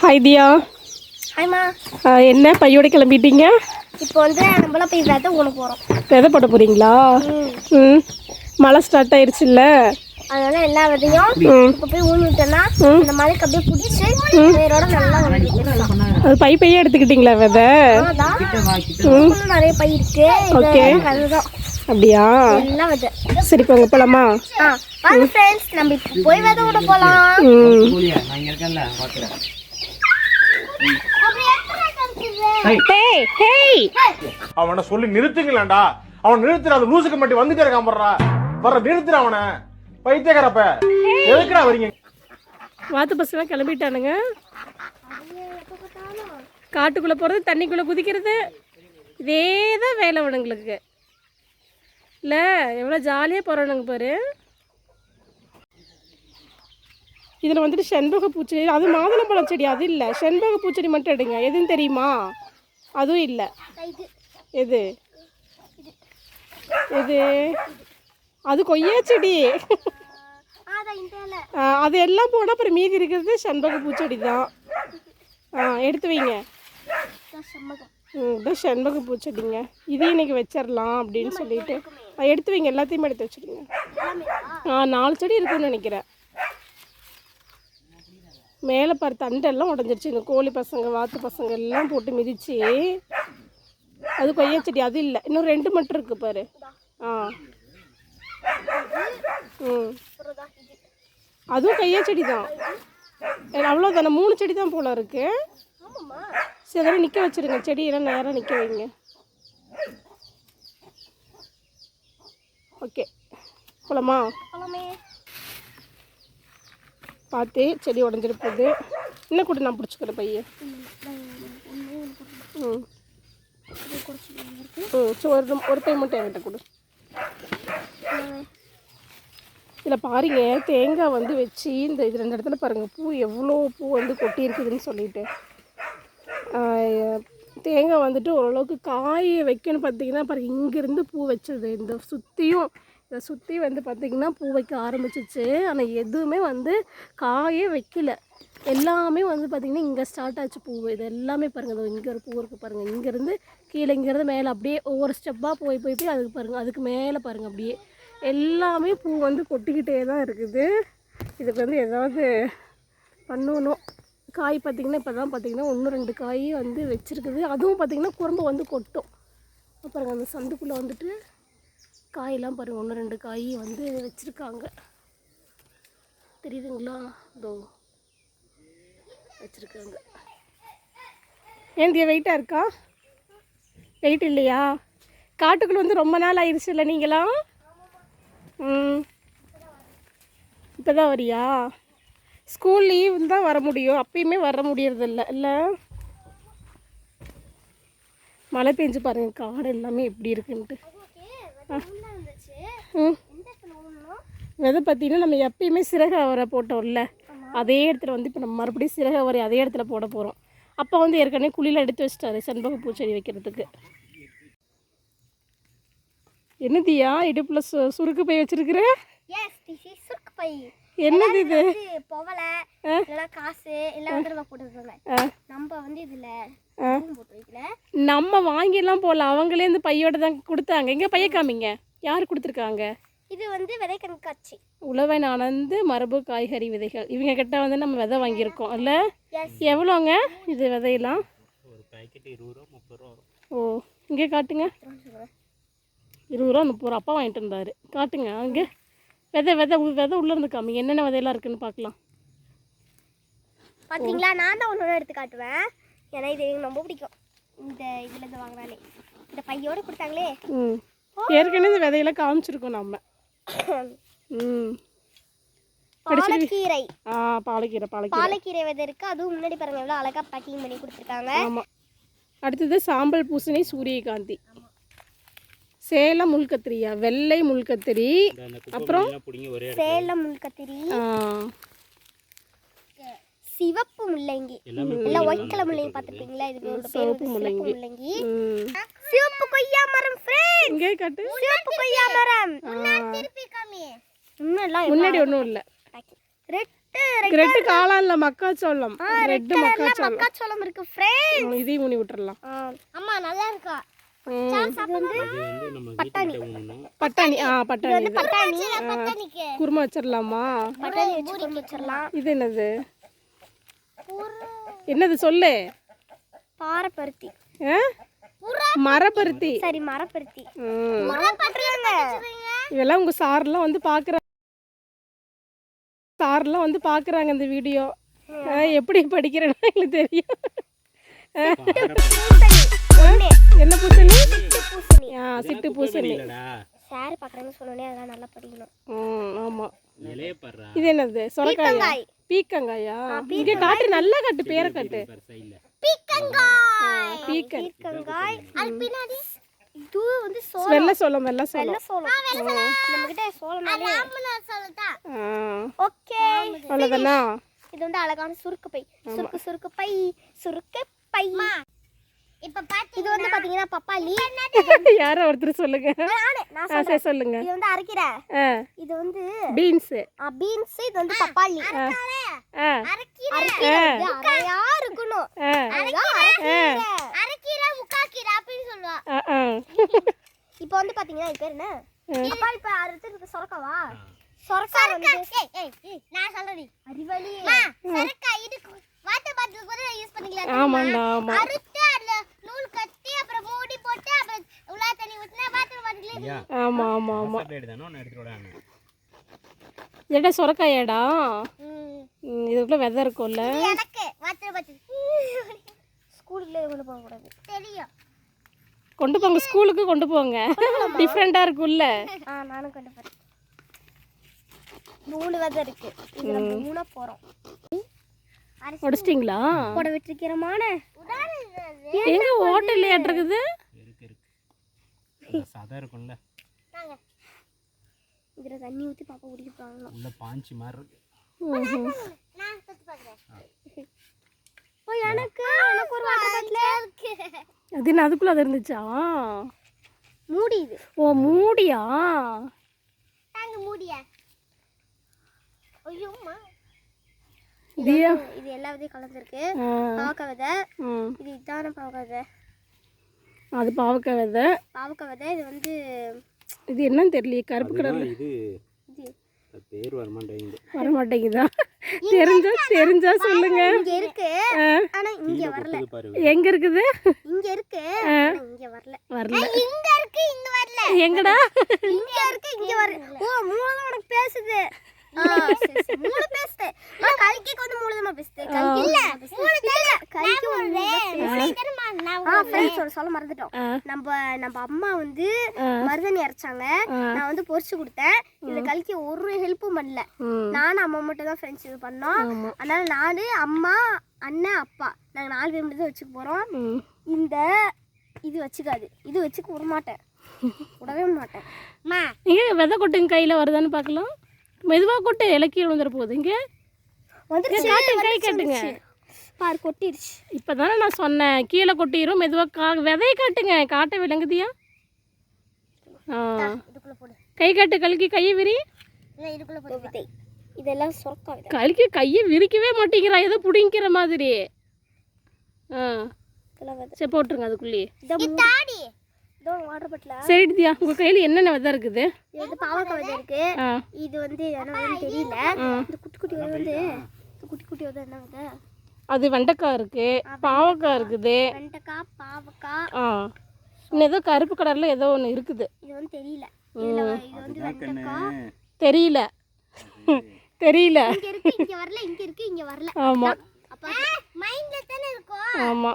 Hi தியா ஹாய்மா என்ன? பையோட கிளம்பிட்டீங்க? இப்போ வந்து நம்மள போய் விதை ஊன போகிறோம் விதை போட போறீங்களா? ம். மழை ஸ்டார்ட் ஆயிருச்சுல்ல? அதனால எல்லா விதையும் இப்போ போய் ஊனிட்டோன்னா இந்த மலைக்கு அப்படியே பிடிச்சி வேரோட நல்லா அது பை பையா எடுத்துக்கிட்டீங்களா விதை? நிறைய பை இருக்கு. தான் அப்படியா? எல்லாம் விதை. சரி போங்க போலாமா? ஆ வாங்க ஃப்ரெண்ட்ஸ் நம்ம இப்போ போய் விதை விட போகலாம் ம். அவனை சொல்லி நிறுத்துங்களேன்டா. அவன் நிறுத்துற அந்த லூசுக்கு மட்டும் வந்துட்டே இருக்கான் போடுறா வர நிறுத்துற அவனை. பைத்தியக்காரப்ப. எதுக்குடா வரீங்க? வாத்து பஸ்லாம் கிளம்பிட்டானுங்க. காட்டுக்குள்ளே போகிறது தண்ணிக்குள்ளே குதிக்கிறது. இதே தான் வேலை வேணுங்களுக்கு இல்லை எவ்வளோ ஜாலியாக போகிறானுங்க பாரு. இதில் வந்துட்டு செண்பக பூச்செடி அது மாதுளம்பழம் செடி அது இல்லை. செண்பக பூச்செடி மட்டும் எடுங்க. எதுன்னு தெரியுமா? அதுவும் இல்லை. எது? எது? அது கொய்யா செடி. அது எல்லாம் போனால் அப்புறம் மீதி இருக்கிறது செண்பக பூச்செடி தான். ஆ எடுத்து வைங்க. இதான் செண்பக பூச்செடிங்க. இதையும் இன்னைக்கு வச்சிடலாம் அப்படின்னு சொல்லிட்டு. எடுத்து வைங்க. எல்லாத்தையுமே எடுத்து வச்சிடுங்க. ஆ நாலு செடி இருக்குன்னு நினைக்கிறேன். மேலே பாரு தண்டெல்லாம் உடஞ்சிருச்சு. இந்த கோழி பசங்க வாத்து பசங்க எல்லாம் போட்டு மிதிச்சு. அது கொய்யா செடி அது இல்லை. இன்னும் ரெண்டு மட்டும் இருக்கு பாரு. ஆ. ம். அதுவும் கையா செடி தான். அவ்வளோ தானே மூணு செடி தான் போல இருக்கு. சரி அதெல்லாம் நிற்க வச்சுருங்க. செடியெல்லாம் நேராக நிற்க வைங்க. ஓகே. போலாமா பார்த்து செடி உடஞ்சிட்டு போகுது என்ன கூட நான் பிடிச்சிக்கிறேன் பையன். ம். ம் சரி ஒரு ஒரு பை மட்டும் என்கிட்ட கொடு. இதில் பாருங்க தேங்காய் வந்து வச்சு இந்த இது ரெண்டு இடத்துல பாருங்கள் பூ எவ்வளோ பூ வந்து கொட்டி இருக்குதுன்னு சொல்லிட்டு தேங்காய் வந்துட்டு ஓரளவுக்கு காய வைக்கணும்னு பார்த்தீங்கன்னா பாருங்கள் இங்கேருந்து பூ வச்சது. இந்த சுற்றியும் இதை சுற்றி வந்து பார்த்திங்கன்னா பூ வைக்க ஆரம்பிச்சிச்சு. ஆனால் எதுவுமே வந்து காயே வைக்கல. எல்லாமே வந்து பார்த்திங்கன்னா இங்கே ஸ்டார்ட் ஆச்சு பூ. இது எல்லாமே பாருங்கள் இங்கே ஒரு பூ இருக்குது பாருங்கள் இங்கேருந்து கீழே இங்கேருந்து மேலே அப்படியே ஒவ்வொரு ஸ்டெப்பாக போய் போய் போய் அதுக்கு பாருங்கள் அதுக்கு மேலே பாருங்கள் அப்படியே. எல்லாமே பூ வந்து கொட்டிக்கிட்டே தான் இருக்குது. இதுக்கு வந்து ஏதாவது பண்ணணும். காய் பார்த்திங்கன்னா இப்போ தான் பார்த்திங்கன்னா ஒன்று ரெண்டு காய் வந்து வச்சுருக்குது. அதுவும் பார்த்திங்கன்னா குறும்பு வந்து கொட்டும். அப்புறம் அந்த சந்துக்குள்ளே வந்துட்டு காயெல்லாம் பாருங்கள் ஒன்று ரெண்டு காய் வந்து வச்சுருக்காங்க. தெரியுதுங்களா? இதோ வச்சுருக்காங்க. ஏந்திய வெயிட்டாக இருக்கா? வெயிட் இல்லையா? காட்டுக்குள்ளே வந்து ரொம்ப நாள் ஆயிடுச்சு இல்லை நீங்களாம் ம். இப்போ தான் வரியா? ஸ்கூல் லீவ் தான் வர முடியும். அப்பயுமே வர முடியறதில்ல. இல்லை? மழை பெஞ்சு பாருங்கள் காடு எல்லாமே எப்படி இருக்குன்ட்டு. விதை பார்த்தீங்கன்னா நம்ம எப்பயுமே சிறகு அவரை போட்டோம்ல. அதே இடத்துல வந்து இப்போ நம்ம மறுபடியும் சிறகு அவரை அதே இடத்துல போட போகிறோம் அப்போ வந்து ஏற்கனவே குழியில் எடுத்து வச்சிட்டாரு செண்பக பூச்செடி வைக்கிறதுக்கு. என்னதியா இடுப்பில் சு சுருக்கு போய் வச்சிருக்கிற? சுருக்கு பை. என்னது இது? பொவலை இல்லைன்னா காசு எல்லாம் வந்து நம்ம போட்டுருக்காங்க. ஆ. நம்ம வந்து இதுல நம்ம வாங்கிலாம் போகல அவங்களே இந்த பையோட தான் கொடுத்தாங்க. எங்கே பைய காமிங்க. யார் கொடுத்துருக்காங்க? இது வந்து விதை கண்காட்சி உழவன் ஆனந்து மரபு காய்கறி விதைகள். இவங்க கிட்ட வந்து நம்ம விதை வாங்கியிருக்கோம். இல்லை? எஸ் எவ்வளோங்க இது விதையெல்லாம்? ஓ இங்கே காட்டுங்க. இருபது ரூபா முப்பது ரூபா. அப்பா வாங்கிட்டு இருந்தாரு காட்டுங்க அங்கே. விதை விதை விதை உள்ளே இருந்து காமிங்க என்னென்ன விதையெல்லாம் இருக்குன்னு பார்க்கலாம். பாத்தீங்களா? நான் தான் ஒன்று எடுத்து காட்டுவேன். ஏன்னா இது எனக்கு ரொம்ப பிடிக்கும். இந்த இதுல இருந்து வாங்கினாலே இந்த பையோட கொடுத்தாங்களே. ம். ஏற்கனவே இந்த விதையெல்லாம் காமிச்சிருக்கோம் நம்ம. ம். பாலக்கீரை. ஆ பாலக்கீரை பாலக்கீரை. பாலக்கீரை விதை இருக்கு. அதுவும் முன்னாடி பாருங்க எவ்வளோ அழகா பேக்கிங் பண்ணி கொடுத்துருக்காங்க. ஆமாம் அடுத்தது சாம்பல் பூசணி சூரியகாந்தி. சேலம் முள்கத்திரியா வெள்ளை முள்கத்திரி அப்புறம் சேலம் முள்கத்திரி சிவப்பு முள்ளங்கி. எல்லாம் ஒயிட் கலர் முள்ளங்கி பார்த்துருப்பீங்களா? இது சிவப்பு முள்ளங்கி. ம். சிவப்பு கொய்யா மரம் இங்கே காட்டு. சிவப்பு கொய்யா மரம். முன்னாடி ஒன்றும் இல்லை. ரெட் ரெட்டு காளான் இல்லை மக்காச்சோளம். ரெட்டு மக்காச்சோளம். மக்காச்சோளம் இருக்கு ஃப்ரெண்ட் ம், இதையும் ஊனி விட்டுறலாம். அம்மா நல்லா இருக்கா? பட்டாணி. பட்டாணி. ஆ பட்டாணி. இது. பட்டாணி. பட்டாணிக்கு. குருமா வச்சிடலாமா இது என்னது? என்னது சொல்லு. பாறைப்பருத்தி ஆ? மரப்பருத்தி. சரி மரப்பருத்தி. இதெல்லாம் உங்க சார்லாம் வந்து பாக்குறாங்க சார்லாம் வந்து பாக்குறாங்க இந்த வீடியோ. எப்படி படிக்கிறேன்னு எங்களுக்கு தெரியும். என்ன பூசணி? பூசணி ஆ சிட்டு பூசணி சார் பாக்குறேன்னு சொன்னோடனே அதெல்லாம் நல்லா படிக்கணும். ம் ஆமா. இலைய படுறா இது என்னது? சொரக்காயா? பீக்கங்காய். பீக்கங்காயா? இங்க காட்டு நல்லா காட்டு பேரை காட்டு. பீக்கங்காய் பீக்கங்காய். அது பின்னாடி இது வந்து சோளம். வெள்ளை சோளம் வெள்ளை சோளம். வெள்ளை சோளம். நம்ம கிட்ட ஓகே. அவ்வளோதானா இது வந்து அழகான சுருக்கு பை. சுருக்கு சுருக்கு பை. சுருக்கு பை. இப்ப பாத்து இது வந்து பாத்தீங்கன்னா பப்பாளி யாரோ ஒருத்தர் சொல்லுங்க. நானு நான் ஆ சரி சொல்லுங்க. இது வந்து அரைக்கிற. ஆ. இது வந்து பீன்ஸு. பீன்ஸ் இது வந்து பப்பாளி ஆ. அரைக்கீரை அரையா இருக்கணும் ஆ. அரைக்கீரை முக்காக்கீரை அப்படின்னு சொல்லுவா. ஆ ஆ. இப்போ வந்து பாத்தீங்கன்னா இது பேர் என்ன? பப்பாளி இப்ப சொரக்காவா? சொரக்கா வந்து நான் சொல்றேன் அறிவலி சொரக்கா இது வாட்டர் பாட்டில் கூட யூஸ் பண்ணிக்கலாம் ஆமாண்டா ஆமா. அறுத்து அதுல நூல் கட்டி அப்புறம் மூடி போட்டு அப்புறம் உலா தண்ணி ஊத்தினா வாட்டர் பாட்டில் ஆமா ஆமா ஆமா. பிளேட் தானே ஏடா சொரக்காயாடா? ம், இதுக்குள்ள விதை இருக்கும்ல. எனக்கு வாட்டர் பாட்டில் ஸ்கூலுக்குள்ள கொண்டு போக கூடாது. தெரியும். கொண்டு போங்க ஸ்கூலுக்கு கொண்டு போங்க. டிஃப்ரெண்டா இருக்கும்ல. ஆ நானும் கொண்டு போறேன். மூணு விதை இருக்கு. இது நம்ம மூணா போறோம். முடிச்சிட்டிங்களா? போட விட்டுருக்கிறமான எங்க ஓட்டை இல்லையாட்டிருக்குது இருக்கு இருக்கு. சதை இருக்கும்ல. இதுல தண்ணி ஊத்தி பாப்பா குடிக்க போறாங்க உள்ள பாஞ்சி மாதிரி இருக்கு. எனக்கு எனக்கு ஒரு வாட்டர் பாட்டில். அது என்ன அதுக்குள்ள அது இருந்துச்சா? மூடி இது. ஓ மூடியா? தாங்க மூடிய? ஐயோம்மா தியா இது எல்லா விதையும் கலந்துருக்கு. பாவக்காய் விதை. இது இதான பாவக்காய் விதை அது பாவக்காய் விதை பாவக்காய் விதை இது வந்து இது என்னன்னு தெரியலையே கருப்பு கலர்ல. இது. இது. பேர் வரமாட்டேங்குது. வர மாட்டேங்குதா தெரிஞ்சா தெரிஞ்சா சொல்லுங்க. இங்க இருக்கு. ஆனா இங்க வரல. இது எங்க இருக்குது? இங்க இருக்கு. ஆனா இங்க வரல. வரல. இங்க இருக்கு இங்க வரல. எங்கடா? இங்க இருக்கு இங்க வரல. ஓ மூளை உனக்கு பேசுது. மூளை பேசுது நான் கல்கிக்கு வந்து மூலதமா பேசுது கல்கி இல்ல. மூளை இல்ல கல்கி வந்து ஆ ஃப்ரெண்ட்ஸ் சொல்ல சொல்ல மறந்துட்டோம். நம்ம நம்ம அம்மா வந்து. மருதாணி அரைச்சாங்க. நான் வந்து பொரிச்சு கொடுத்தேன். இந்த கல்கி ஒரு ஹெல்ப்பும் பண்ணல. நானும் அம்மா மட்டும் தான் ஃப்ரெண்ட்ஸ் இது பண்ணோம். அதனால நானு அம்மா அண்ணன் அப்பா நாங்கள் நாலு பேர் மட்டும் தான் வச்சுக்க போகிறோம் இந்த இது வச்சுக்காது. இது வச்சுக்க விட மாட்டேன். விடவே மாட்டேன். இங்க விதை கொட்டுங்க கையில வருதான்னு பார்க்கலாம். மெதுவா கொட்டு இலக்கிய விழுந்துற போகுது. இங்க? காட்டுங்க, கை காட்டுங்க. பாரு கொட்டிடுச்சு இப்பதானே நான் சொன்னேன். கீழே கொட்டிரும் மெதுவா கா விதைய காட்டுங்க. காட்ட விளங்குதியா ஆ. இதுக்குள்ள போடு. கை காட்டு கல்கி கையை விரி. இதெல்லாம் கல்கி கையை விரிக்கவே மாட்டேங்கிறா. ஏதோ புடிங்கிற மாதிரி. ஆ. சரி போட்டுருங்க அதுக்குள்ளேயே. சரி தியா உங்க கையில என்னென்ன விதை இருக்குது? இது வந்து பாவக்காய் விதை இருக்கு. ஆ. இது வந்து என்ன தெரியல. இந்த குட்டி குட்டி விதை வந்து குட்டி குட்டி விதை என்ன விதை? அது வெண்டைக்காய் இருக்கு பாவக்காய் இருக்குது. வெண்டைக்காய் பாவக்காய். ஆ. இன்னும் ஏதோ கருப்பு கலர்ல ஏதோ ஒன்று இருக்குது. இது வந்து தெரியல. இது வந்து வெண்டைக்காய். தெரியல. தெரியல. இங்க இருக்கு இங்க வரல இங்க இருக்கு இங்க வரல. ஆமா. ஆமா.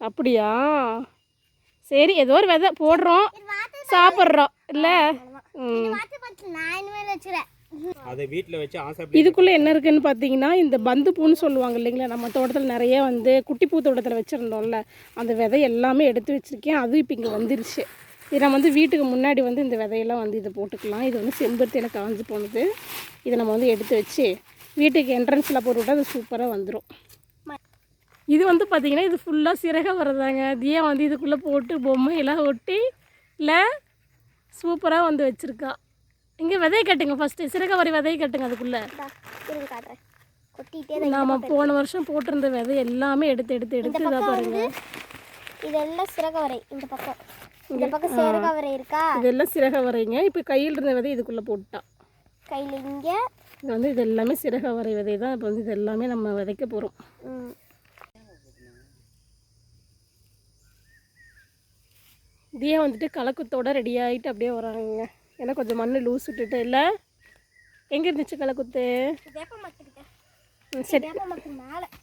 அப்படியா? சரி ஏதோ ஒரு விதை போடுறோம். சாப்பிட்றோம். இல்ல? இதுக்குள்ள என்ன இருக்குன்னு பார்த்தீங்கன்னா இந்த பந்து பூன்னு சொல்லுவாங்க இல்லைங்களா? நம்ம தோட்டத்தில் நிறைய வந்து குட்டி பூ தோட்டத்தில் வச்சுருந்தோம்ல. அந்த விதை எல்லாமே எடுத்து வச்சிருக்கேன். அதுவும் இப்போ இங்கே வந்துருச்சு. இது நம்ம வந்து வீட்டுக்கு முன்னாடி வந்து இந்த விதையெல்லாம் வந்து இதை போட்டுக்கலாம். இது வந்து செம்பருத்தியில் காஞ்சு போனது. இதை நம்ம வந்து எடுத்து வச்சு வீட்டுக்கு என்ட்ரன்ஸில் போட்டு விட்டா அது சூப்பராக வந்துடும் இது வந்து பார்த்தீங்கன்னா இது ஃபுல்லாக சிறக வரதாங்க தியா வந்து இதுக்குள்ளே போட்டு பொம்மையெல்லாம் ஒட்டி இல்லை சூப்பராக வந்து வச்சுருக்கா. இங்கே விதையை கட்டுங்க ஃபஸ்ட்டு சிறகவரை விதையை கட்டுங்க அதுக்குள்ளே. நாம் போன வருஷம் போட்டிருந்த விதை எல்லாமே எடுத்து எடுத்து எடுத்து இதாக பாருங்க. இதெல்லாம் சிறகவரை இந்த பக்கம். இந்த பக்கம் சிறகவரை இருக்கா? இதெல்லாம் சிறகவரைங்க இப்போ கையில் இருந்த விதை இதுக்குள்ளே போட்டான் கையில் இங்க இது வந்து இது எல்லாமே சிறகவரை விதை தான் இப்போ வந்து இது எல்லாமே நம்ம விதைக்க போகிறோம் ம். இதே வந்துட்டு களைக்குத்தோட ரெடி ஆகிட்டு அப்படியே வராங்க ஏன்னா கொஞ்சம் மண் லூஸ் விட்டுட்டு இல்லை? எங்கே இருந்துச்சு ம், சரி.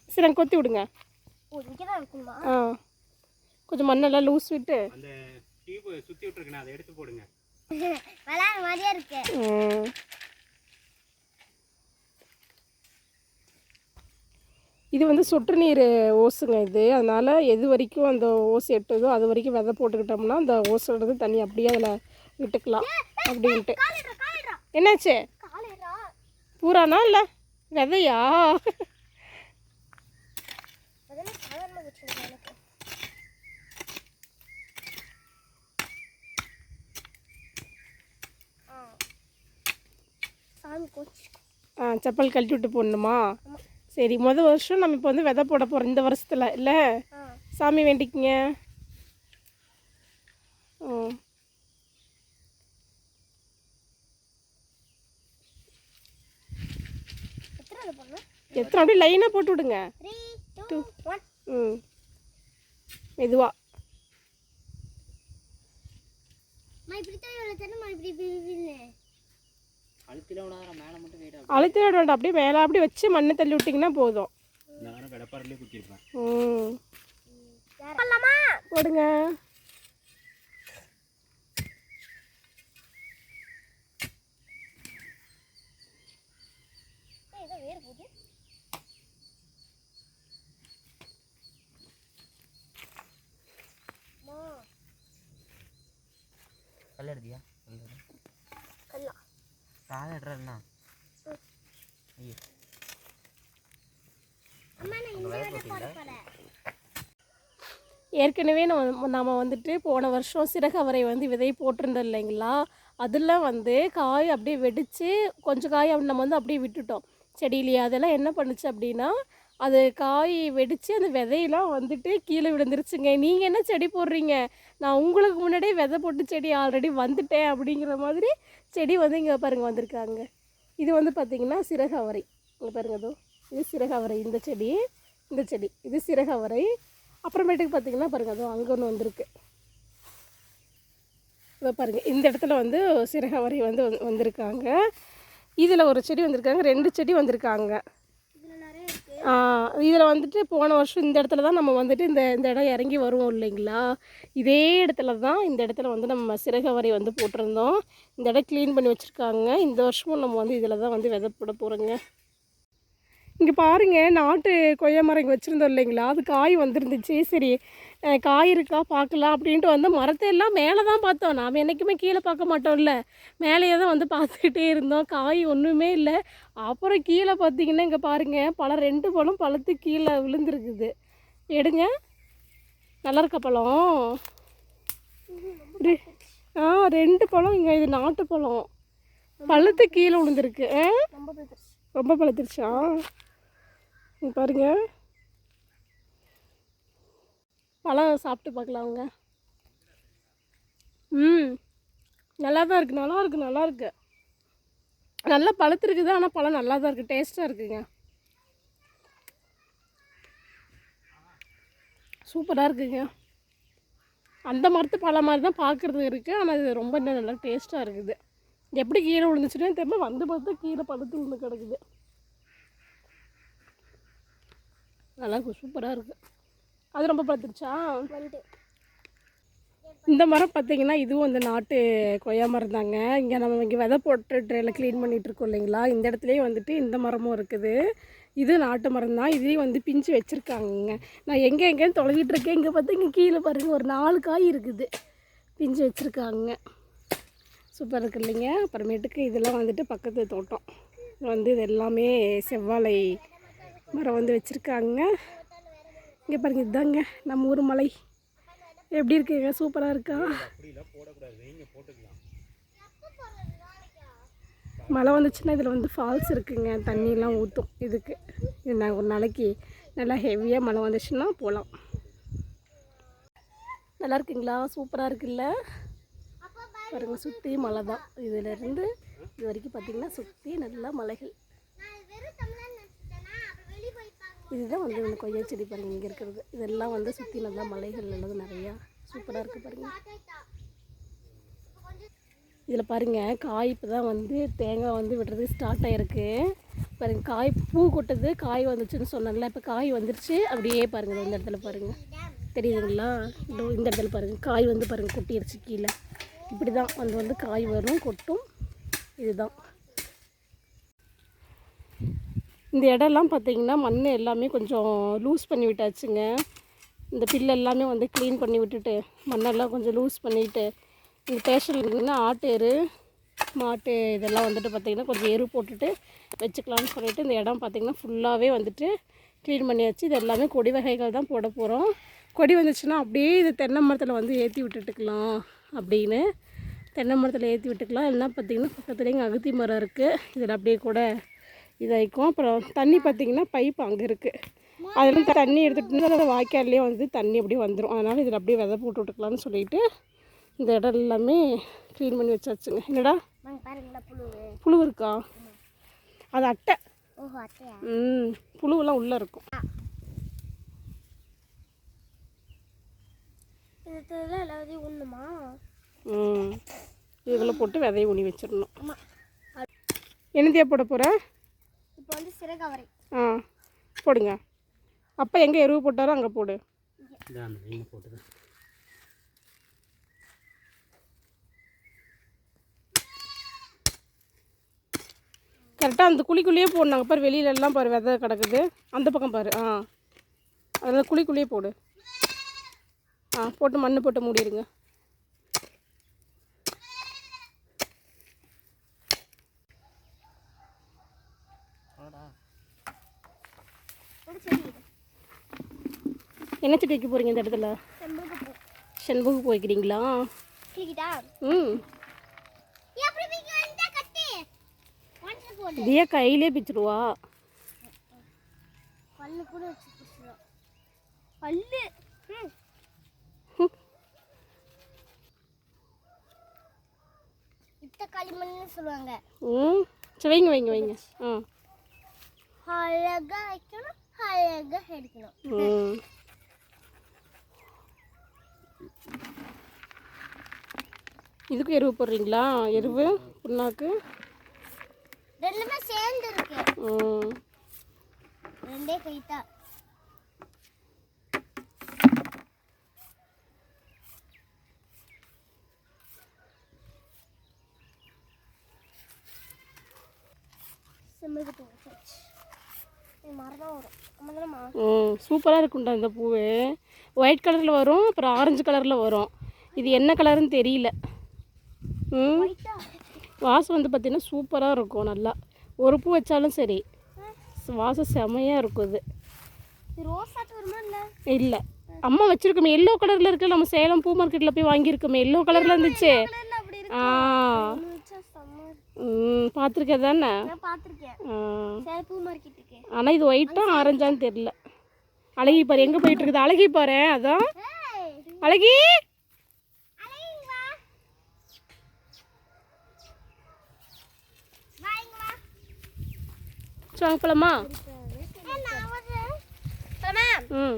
சரி அங்கே கொத்தி விடுங்க. ஆ. கொஞ்சம் மண்ணெல்லாம் லூஸ் விட்டு. அந்த டியூப் சுத்தி விட்டுருக்கேன் அதை எடுத்து போடுங்க விளாட மாதிரியே இருக்கு ம். இது வந்து சொட்டு நீர் ஓசுங்க இது. அதனால் எது வரைக்கும் அந்த ஓசு எட்டுதோ அது வரைக்கும் விதை போட்டுக்கிட்டோம்னா அந்த ஓசோடது தண்ணி அப்படியே அதில் விட்டுக்கலாம் அப்படின்ட்டு. என்னாச்சு? பூரானா இல்லை? விதையா? ஆ. செப்பல் கழட்டி விட்டு போடணுமா? சரி மொதல் வருஷம் நம்ம இப்போ வந்து விதை போட போகிறோம் இந்த வருஷத்தில் இல்லை? சாமி வேண்டிக்கிங்க. ம் எத்தனை அப்படியே லைனாக போட்டு விடுங்க. டூ ம். மெதுவா. மா இப்படி தான் இவ்வளோ தரமா இப்படி இப்படி இப்படின்னு அழுத்தில விடாத மேலே மட்டும் வெயிட் அழுத்தி விட வேண்டாம் அப்படியே மேலே அப்படியே வச்சு மண்ணை தள்ளி விட்டிங்கன்னா போதும். போடுங்க. வேறு போகுது மா கல்லெடுத்தியா கல்லா விதை போட போகிறேன் ஏற்கனவே நம்ம நம்ம வந்துட்டு போன வருஷம் சிறகவரை வந்து விதை போட்டிருந்தோம் இல்லைங்களா? அதில் வந்து காய் அப்படியே வெடித்து கொஞ்சம் காய் அப்படி நம்ம வந்து அப்படியே விட்டுட்டோம். செடியிலேயே அதெல்லாம் என்ன பண்ணுச்சு அப்படின்னா அது காய் வெடித்து அந்த விதையெல்லாம் வந்துட்டு கீழே விழுந்துருச்சுங்க. நீங்கள் என்ன செடி போடுறீங்க? நான் உங்களுக்கு முன்னாடியே விதை போட்டு செடி ஆல்ரெடி வந்துட்டேன் அப்படிங்கிற மாதிரி செடி வந்து இங்கே பாருங்கள் வந்திருக்காங்க. இது வந்து பார்த்திங்கன்னா சிறகவரை. இங்கே பாருங்கள் அதோ இது சிறகவரை. இந்த செடி இந்த செடி. இது சிறகவரை. அப்புறமேட்டுக்கு பார்த்தீங்கன்னா பாருங்கள் அதுவும் அங்கே ஒன்று வந்திருக்கு. இதை பாருங்கள் இந்த இடத்துல வந்து சிறகவரை வந்து வந்திருக்காங்க. இதில் ஒரு செடி வந்திருக்காங்க. ரெண்டு செடி வந்திருக்காங்க. இதில் வந்துட்டு போன வருஷம் இந்த இடத்துல தான் நம்ம வந்துட்டு இந்த இந்த இடம் இறங்கி வருவோம் இல்லைங்களா? இதே இடத்துல தான் இந்த இடத்துல வந்து நம்ம சிறகவரை வந்து போட்டிருந்தோம். இந்த இடம் க்ளீன் பண்ணி வச்சுருக்காங்க. இந்த வருஷமும் நம்ம வந்து இதில் தான் வந்து விதை போட போகிறோங்க இங்கே பாருங்க நாட்டு கொய்யா மரம் இங்கே வச்சுருந்தோம் இல்லைங்களா? அது காய் வந்துருந்துச்சு. சரி காய் இருக்கா? பார்க்கலாம் அப்படின்ட்டு வந்து மரத்தை எல்லாம் மேலே தான் பார்த்தோம். நாம் என்றைக்குமே கீழே பார்க்க மாட்டோம்ல. மேலேயே தான் வந்து பார்த்துக்கிட்டே இருந்தோம். காய் ஒன்றுமே இல்லை. அப்புறம் கீழே பார்த்தீங்கன்னா இங்கே பாருங்கள் பழம் ரெண்டு பழம் பழத்து கீழே விழுந்துருக்குது. எடுங்க. நல்லா இருக்க பழம்? ஆ ரெண்டு பழம். இங்கே இது நாட்டு பழம். பழத்து கீழே விழுந்துருக்கு. ரொம்ப பழுத்துருச்சா? இங்க பாருங்க. பழம் சாப்பிட்டு பார்க்கலாம் அவங்க. ம். நல்லா தான் இருக்குது நல்லா இருக்குது நல்லா இருக்கு. நல்லா பழுத்துருக்குது ஆனால் பழம் நல்லா தான் இருக்குது டேஸ்ட்டாக இருக்குதுங்க சூப்பராக இருக்குதுங்க அந்த மரத்து பழம் மாதிரி தான் பார்க்குறது இருக்குது ஆனால் இது ரொம்ப இன்னும் நல்லா டேஸ்ட்டாக இருக்குது. எப்படி கீழே விழுந்துச்சுன்னே தெரியுமா வந்து பார்த்தா கீழே பழுத்து விழுந்து கிடக்குது. நல்லா சூப்பராக இருக்குது அது ரொம்ப பழுத்துருச்சா வந்து இந்த மரம் பார்த்தீங்கன்னா இதுவும் இந்த நாட்டு கொய்யா மரம் தாங்க. இங்கே நம்ம இங்கே விதை போட்டு ட்ரெயில க்ளீன் பண்ணிகிட்டு இருக்கோம் இல்லைங்களா? இந்த இடத்துலையே வந்துட்டு இந்த மரமும் இருக்குது. இது நாட்டு மரம் தான். இதையும் வந்து பிஞ்சு வச்சுருக்காங்கங்க. நான் எங்கே எங்கேன்னு தொலைவிட்டு இருக்கேன். இங்கே பார்த்தா இங்கே கீழே பாருங்கள் ஒரு நாலு காய் இருக்குது. பிஞ்சு வச்சுருக்காங்க. சூப்பர் இருக்கு இல்லைங்க. அப்புறமேட்டுக்கு இதெல்லாம் வந்துட்டு பக்கத்து தோட்டம். வந்து இது எல்லாமே செவ்வாழை மரம் வந்து வச்சுருக்காங்க. இங்கே பாருங்க இதுதாங்க நம்ம ஊர் மலை. எப்படி இருக்குங்க? சூப்பராக இருக்கா? மழை வந்துச்சுன்னா இதில் வந்து ஃபால்ஸ் இருக்குங்க. தண்ணியெலாம் ஊற்றும் இதுக்கு. இது நாங்கள் ஒரு நாளைக்கு நல்லா ஹெவியாக மழை வந்துச்சுன்னா போகலாம் நல்லா இருக்குங்களா? சூப்பராக இருக்குல்ல? பாருங்க சுற்றி மலை தான் இதிலேருந்து இது வரைக்கும் பார்த்திங்கன்னா சுற்றி நல்லா மலைகள் நான் வெறும் தமிழ் நினைச்சிட்டேனா அப்புறம் வெளியே போய் பாருங்க இதுதான் வந்து இந்த கொய்யா செடி பாருங்கள் இங்கே இருக்கிறது. இதெல்லாம் வந்து சுற்றி நல்லா மலைகள் நல்லது நிறையா. சூப்பராக இருக்குது பாருங்கள் இதில் பாருங்க காய் இப்போ தான் வந்து தேங்காய் வந்து விடுறது ஸ்டார்ட் ஆகிருக்கு பாருங்கள் காய் பூ கொட்டது காய் வந்துச்சுன்னு சொன்னேன்ல இப்போ காய் வந்துருச்சு. அப்படியே பாருங்கள் இந்த இடத்துல பாருங்கள் தெரியுதுங்களா? இதோ இந்த இடத்துல பாருங்கள் காய் வந்து பாருங்கள் கொட்டிடுச்சு கீழே. இப்படி தான் வந்து வந்து காய் வரும் கொட்டும். இதுதான். இந்த இடம்லாம் பார்த்திங்கன்னா மண் எல்லாமே கொஞ்சம் லூஸ் பண்ணி விட்டாச்சுங்க. இந்த பில்லு எல்லாமே வந்து க்ளீன் பண்ணி விட்டுட்டு மண்ணெல்லாம் கொஞ்சம் லூஸ் பண்ணிவிட்டு இந்த பேஷன் இருந்ததுன்னா ஆட்டு எரு மாட்டு இதெல்லாம் வந்துட்டு பார்த்திங்கன்னா கொஞ்சம் எரு போட்டுட்டு வச்சுக்கலாம்னு சொல்லிட்டு இந்த இடம் பார்த்திங்கன்னா ஃபுல்லாகவே வந்துட்டு க்ளீன் பண்ணியாச்சு. இது எல்லாமே கொடி வகைகள் தான் போட போகிறோம் கொடி வந்துச்சுன்னா அப்படியே இது தென்னை மரத்தில் வந்து ஏற்றி விட்டுட்டுக்கலாம் அப்படின்னு. தென்னை மரத்தில் ஏற்றி விட்டுக்கலாம். இல்லைன்னா பார்த்திங்கன்னா பக்கத்துலேயே இங்கே அகத்தி மரம் இருக்குது இதில் அப்படியே கூட இதாகிக்கும் அப்புறம் தண்ணி பார்த்திங்கன்னா பைப் அங்கே இருக்குது அதில் தண்ணி எடுத்துகிட்டு அந்த வாய்க்கால்லேயே வந்து தண்ணி அப்படியே வந்துடும் அதனால் இதில் அப்படியே விதை போட்டு விட்டுக்கலாம்னு சொல்லிட்டு இந்த இடம் எல்லாமே க்ளீன் பண்ணி வச்சாச்சுங்க. என்னடா? புழு. இருக்கா? அது அட்டை. ம் புழுவெல்லாம் உள்ளே இருக்கும். இதுல எல்லாத்தையும் ஒண்ணுமா ம் இதுக்குள்ளே போட்டு விதைய ஊனி வச்சிடணும். என்னத்தையா போட போகிற இப்போ வந்து சிறகவரை. ஆ போடுங்க. அப்போ எங்கே எருவு போட்டாரோ அங்கே போடு. போட்டுதான் கரெக்டாக அந்த குழிக்குள்ளேயே போடணும் பாரு வெளியில எல்லாம் பாரு விதை கிடக்குது. அந்த பக்கம் பாரு ஆ. அதில் குழிக்குள்ளேயே போடு. ஆ போட்டு மண் போட்டு மூடிடுங்க அவ்வளோடா ஒரு செடி இது. என்ன செடி வைக்க போகிறீங்க இந்த இடத்துல? செம்பருத்தி பூ ம். போடு. இதையே கையிலே பிச்சிருவா பல்லு கூட வச்சு பிடிச்சிடும் பல்லு. ம். இத்த களிமண்னு சொல்லுவாங்க. ம். சரி வைங்க வைங்க வைங்க. ஆ. அழகா வைக்கணும் அழகா எடுக்கணும். ம். இதுக்கும் எருவு போடுறீங்களா? எருவு புண்ணாக்கு? ரெண்டுமே சேர்ந்து இருக்கு. ரெண்டே கைத்தா சூப்பராக இருக்கும்டா இந்த பூவு. ஒயிட் கலரில் வரும் அப்புறம் ஆரஞ்சு கலரில் வரும். இது என்ன கலருன்னு தெரியல. ம்? வாசம் வந்து பார்த்திங்கன்னா சூப்பராக இருக்கும் நல்லா. ஒரு பூ வச்சாலும் சரி. வாசம் செமையாக இருக்கும் இது. இல்லை? அம்மா வச்சுருக்கோமே எல்லோ கலரில் இருக்கு நம்ம சேலம் பூ மார்க்கெட்டில் போய் வாங்கியிருக்கோமே எல்லோ கலரில் இருந்துச்சு. ஆ. தானே பார்த்துருக்கேன் இருக்கு. ஆனால் இது ஒயிட்டா ஆரஞ்சான்னு தெரில அழகி பாரு எங்கே போயிட்டு இருக்குது அழகி பாரு அதான். அழகி! வாங்க போலாமா ம்.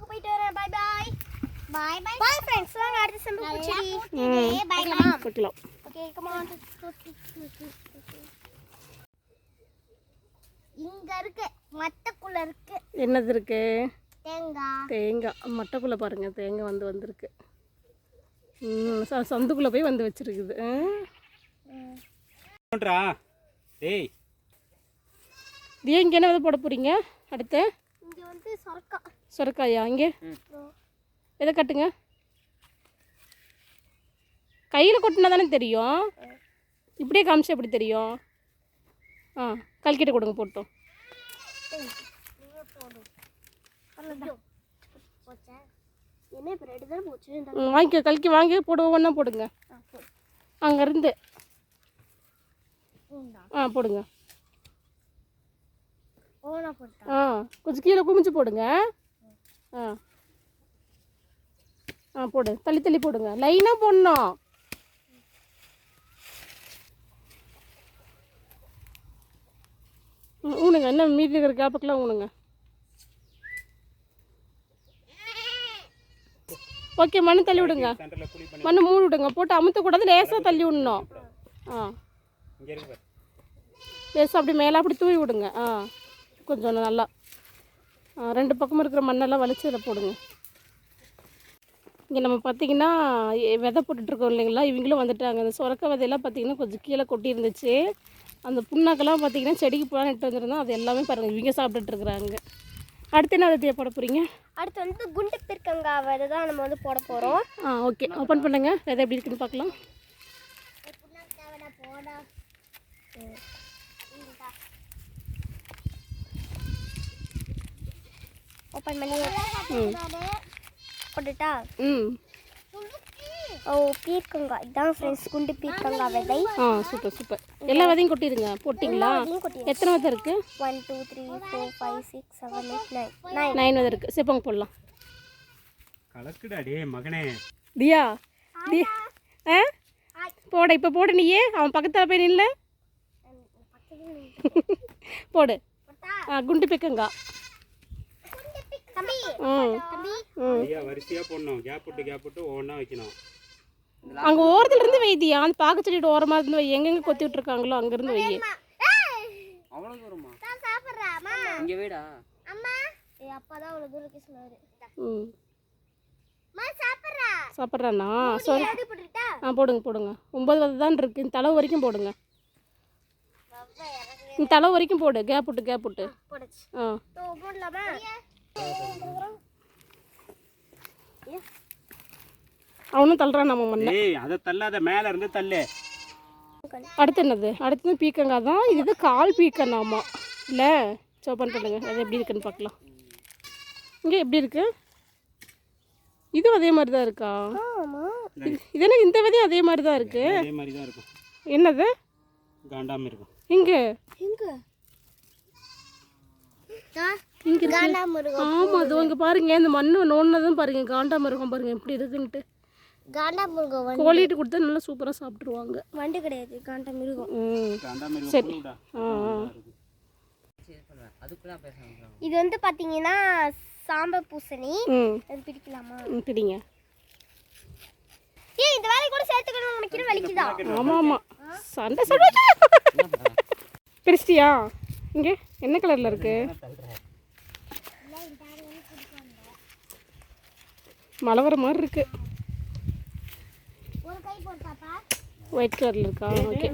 பூ பை பாய். பாய் பாய் ஃப்ரெண்ட்ஸ் வாங்க அடுத்த செம்பகு செடி ம். பை வைக்கலாம் ஓகே கம் ஆன் இங்க இருக்கு மத்தக்குள்ள இருக்கு. என்னது இருக்கு? தேங்காய் தேங்காய் மட்டைக்குள்ளே பாருங்க தேங்காய் வந்து வந்திருக்கு. சந்துக்குள்ளே போய் வந்து வச்சிருக்குது. ஆ? பண்ணுறா டேய். இது இங்கே என்ன விதை போட போகிறீங்க அடுத்து? இங்க வந்து சொரக்கா. சுரக்காயா? இங்கே? எதை கட்டுங்க? கையில் கொட்டினா தானே தெரியும் இப்படியே காமிச்சா எப்படி தெரியும்? ஆ. கல்கிட்ட கொடுங்க போட்டோம். என்ன தான் போச்சு ம் வாங்கிக்க கல்கி வாங்கி போடுவோம் ஒன்றா போடுங்க. அங்கேருந்து. ஆ போடுங்க. ஆ கொஞ்சம் கீழே குமிச்சு போடுங்க. ஆ. ஆ போடு தள்ளி தள்ளி போடுங்க. லைனாக போடணும். ஊனுங்க என்ன மீதி இருக்கிற கேப்புக்கெலாம் ஊனுங்க ஓகே மண் தள்ளி விடுங்க. மண் மூடி விடுங்க. போட்டு அமுத்தக்கூடாது லேசாக தள்ளி விடணும் ஆ. லேசாக அப்படி மேலே அப்படி தூவி விடுங்க. ஆ. கொஞ்சம் நல்லா. ஆ ரெண்டு பக்கமும் இருக்கிற மண்ணெல்லாம் வலிச்சு இதில் போடுங்க. இங்கே நம்ம பார்த்தீங்கன்னா விதை போட்டுட்ருக்கோம் இல்லைங்களா? இவங்களும் வந்துட்டாங்க. இந்த சுரக்க விதையெல்லாம் பார்த்தீங்கன்னா கொஞ்சம் கீழே கொட்டி இருந்துச்சு அந்த புண்ணாக்கெல்லாம் பார்த்தீங்கன்னா செடிக்கு புறா நட்டு வந்திருந்தோம். அது எல்லாமே பாருங்கள் இவங்க சாப்பிட்டுட்டு இருக்கிறாங்க. அடுத்து என்ன விதையை போட போகிறீங்க அடுத்து வந்து குண்டு பிற்கங்காய் விதை தான் நம்ம வந்து போட போகிறோம் ஆ ஓகே. ஓப்பன் பண்ணுங்க. விதை எப்படி இருக்குன்னு பார்க்கலாம். ஓப்பன் பண்ணி போட்டுட்டா? ம். ஓ பீர்க்கங்காய் இதான் ஃப்ரெண்ட்ஸ் குண்டு பீர்க்கங்காய் விதை. ஆ சூப்பர் சூப்பர். எல்லா விதையும் கொட்டிடுங்க. போட்டிங்களா? எத்தனை விதை இருக்குது one two three four five six seven eight nine nine nine விதை இருக்குது சிப்பங்க போடலாம். கலக்குடா டே மகனே. தியா தி ஆ? போட இப்போ போடு நீயே. அவன் பக்கத்தில் போய் நில்ல. போடு. ஆ குண்டு பிக்கங்கா தம்பி. ம் தம்பி. ம் ஐயா வரிசையாக போடணும். கேப் விட்டு கேப் விட்டு ஒவ்வொன்றா வைக்கணும். அங்கே ஓரத்துல இருந்து வைத்தியா அந்த பாக்கு செடியோட ஓரமாக இருந்து வை. எங்கெங்கே கொத்தி விட்ருக்காங்களோ அங்கேருந்து வை. அவ்வளோ தூரமா இங்கே வீடா. அம்மா. ஏ அப்பா தான் அவ்வளோ தூரம் சொன்னாரு ம். சாப்பிட்றானா சொல் ஆ போடுங்க போடுங்க. ஒம்பது விதை தான் இருக்குது இந்த தலை வரைக்கும் போடுங்க. இந்த தலை வரைக்கும் போடு. கேப் விட்டு கேப் விட்டு போடுச்சு. ஆ தோ போடலாமா அவனும் தள்ளுறான் நம்ம மண்ணை. டேய் அதை தள்ளாத மேலே இருந்து தள்ளு. அடுத்து என்னது? அடுத்து பீக்கங்காய் தான். இது கால் பீக்கனாமா இல்லை சோப்பன் பண்ணுங்க. அது எப்படி இருக்குன்னு பார்க்கலாம். இங்கே எப்படி இருக்கு? இதுவும் அதே மாதிரி தான் இருக்கா? ஆமா. இது- என்ன இந்த விதையும் அதே மாதிரி தான் இருக்கு? அதே மாதிரி தான் இருக்கும். என்னது? காண்டாமல் இருக்கும். இங்கே. இங்கே காண்டா முருகம் ஆமாம் அது இங்கே பாருங்க. இந்த மண்ணு நோன்னதும் பாருங்க. காண்டாம இருக்கும் பாருங்க. எப்படி இருக்குன்ட்டு. காண்டா முருகம் கோழிட்டு கொடுத்தா நல்லா சூப்பராக சாப்பிட்ருவாங்க வண்டு கிடையாது காண்டா மிருகம் சரி. இது வந்து பாத்தீங்கன்னா சாம்ப பூசணி. ம். அது பிடிக்கலாமா? பிடிங்க. ஏய் இந்த வேலையை கூட சேர்த்துக்கணும் நினைக்கிற வலிக்குதா? ஆமாம் ஆமாம் சண்டை சண்டை. பிரிச்சிட்டியா? இங்கே என்ன கலரில் இருக்கு? மழை வர மாதிரி இருக்கு ஒரு கை போட்டாப்பா ஒயிட் கலரில் இருக்கா? ஓகே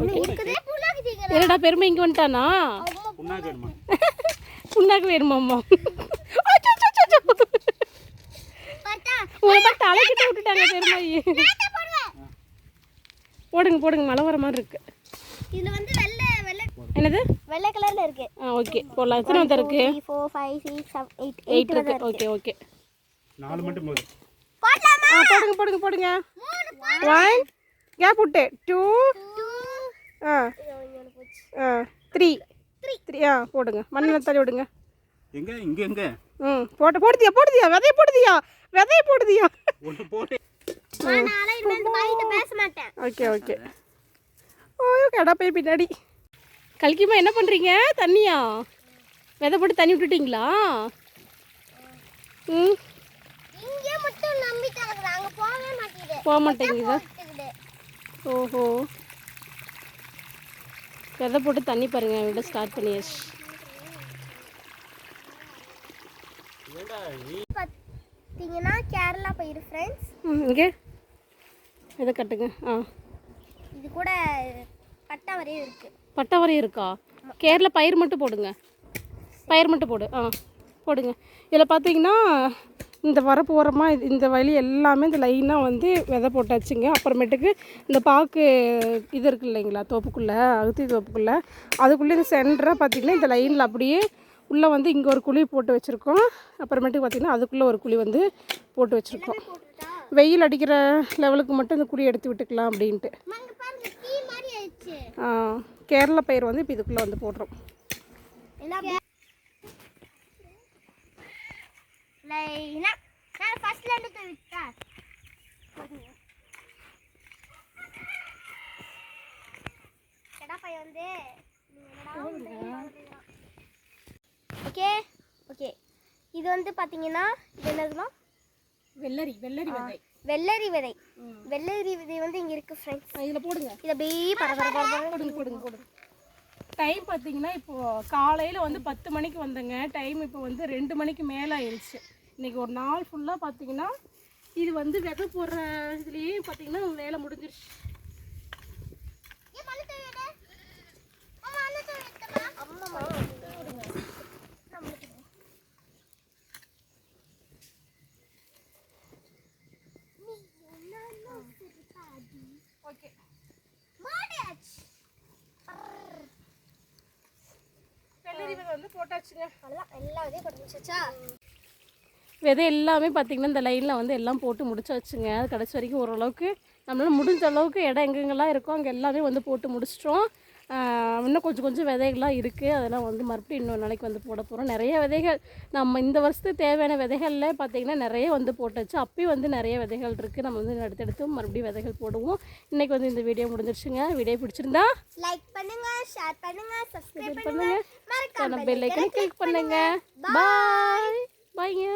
என்னடா பெருமை இங்கே வந்துட்டானா? புண்ணாக்கு வேணுமா? புண்ணாக்கு வேணுமாம்மா பார்த்து தலைக்கிட்ட விட்டுட்டாங்க பெருமாயி. போடுங்க போடுங்க மழை வர மாதிரி இருக்கு. இதுல வந்து வெள்ளை வெள்ளை என்னது? வெள்ளை கலர்ல இருக்கு. ஆ ஓகே போடலாம். எத்தனை வந்து இருக்கு? Three four five six seven eight eight இருக்கு. ஓகே ஓகே நாலு மட்டும் போதும். போடலாமா? ஆ போடுங்க போடுங்க போடுங்க. ஒன் கேப் விட்டு டூ ஆ ஆ த்ரீ த்ரீ ஆ போடுங்க மண்ணில் தள்ளி விடுங்க எங்க இங்க எங்க ம் போட்டு போடுதியா போடுதியா விதைய போடுதியா விதைய போடுதியா பாயிட்ட பேச மாட்டேன் ஓகே ஓகே ஓ கடா போய் பின்னாடி கல்கிமா என்ன பண்ணுறீங்க தண்ணியா விதை போட்டு தண்ணி விட்டுட்டீங்களா ம் இங்கே மட்டும் நம்பிட்டாங்க அங்க போகவே மாட்டேங்குது போக மாட்டேங்குதா. ஓஹோ. விதை போட்டு தண்ணி பாருங்க விட ஸ்டார்ட் பண்ணியாச்சு. பார்த்தீங்கன்னா கேரளா பயிர் ஃப்ரெண்ட்ஸ் ம் இங்கே. விதை கட்டுங்க. ஆ. இது கூட பட்டா வரையும் இருக்கு. பட்டை வரையும் இருக்கா? கேரளா பயிர் மட்டும் போடுங்க. பயிர் மட்டும் போடு. ஆ போடுங்க. இதில் பார்த்தீங்கன்னா இந்த வரப்பு ஓரமாக இந்த வழி எல்லாமே இந்த லைனாக வந்து விதை போட்டாச்சுங்க. அப்புறமேட்டுக்கு இந்த பாக்கு இது இருக்குது இல்லைங்களா தோப்புக்குள்ளே அகத்தி தோப்புக்குள்ளே அதுக்குள்ளே இந்த சென்டராக பார்த்தீங்கன்னா இந்த லைனில் அப்படியே உள்ளே வந்து இங்கே ஒரு குழி போட்டு வச்சுருக்கோம். அப்புறமேட்டுக்கு பார்த்தீங்கன்னா அதுக்குள்ளே ஒரு குழி வந்து போட்டு வச்சுருக்கோம். வெயில் அடிக்கிற லெவலுக்கு மட்டும் இந்த குழி எடுத்து விட்டுக்கலாம் அப்படின்ட்டு. கேரள பயிர் வந்து இப்போ இதுக்குள்ளே வந்து போடுறோம் என்ன லைனா நான் ஃபர்ஸ்ட்ல இருந்து விட்டா கடா பையன் வந்து ஓகே ஓகே இது வந்து பாத்தீங்கன்னா இது என்னதுமா வெள்ளரி வெள்ளரி விதை. வெள்ளரி விதை. வெள்ளரி விதை வந்து இங்க இருக்கு ஃப்ரெண்ட்ஸ் இதில் போடுங்க. இதை அப்படியே பரபர பரபர போடுங்க போடுங்க போடுங்க. டைம் பார்த்தீங்கன்னா இப்போ காலையில் வந்து பத்து மணிக்கு வந்தேங்க. டைம் இப்போ வந்து ரெண்டு மணிக்கு மேலே ஆயிடுச்சு. இன்றைக்கி ஒரு நாள் ஃபுல்லாக பார்த்தீங்கன்னா இது வந்து விதை போடுற இதுலேயே பார்த்தீங்கன்னா வேலை முடிஞ்சிருச்சு. ஓகே வந்து போட்டாச்சுங்க. எல்லா இதையும் போட்டு முடிச்சாச்சா? விதை எல்லாமே பார்த்திங்கன்னா இந்த லைனில் வந்து எல்லாம் போட்டு முடிச்சாச்சுங்க அது கடைசி வரைக்கும் ஓரளவுக்கு நம்மளால் முடிஞ்ச அளவுக்கு இடம் எங்கெங்கெல்லாம் இருக்கோ அங்கே எல்லாமே வந்து போட்டு முடிச்சிட்டோம். இன்னும் கொஞ்சம் கொஞ்சம் விதைகள்லாம் இருக்குது அதெல்லாம் வந்து மறுபடியும் இன்னொரு நாளைக்கு வந்து போட போகிறோம் நிறைய விதைகள் நம்ம இந்த வருஷத்துக்கு தேவையான விதைகளில் பார்த்திங்கன்னா நிறைய வந்து போட்டாச்சு. அப்பயும் வந்து நிறைய விதைகள் இருக்குது நம்ம வந்து அடுத்தடுத்து மறுபடியும் விதைகள் போடுவோம். இன்றைக்கி வந்து இந்த வீடியோ முடிஞ்சிருச்சுங்க. வீடியோ பிடிச்சிருந்தா லைக் பண்ணுங்க ஷேர் பண்ணுங்க சப்ஸ்கிரைப் பண்ணுங்க. பண்ணுங்க. மறக்காம பெல் ஐக்கனை கிளிக் பண்ணுங்க. பாய் பாய்ங்க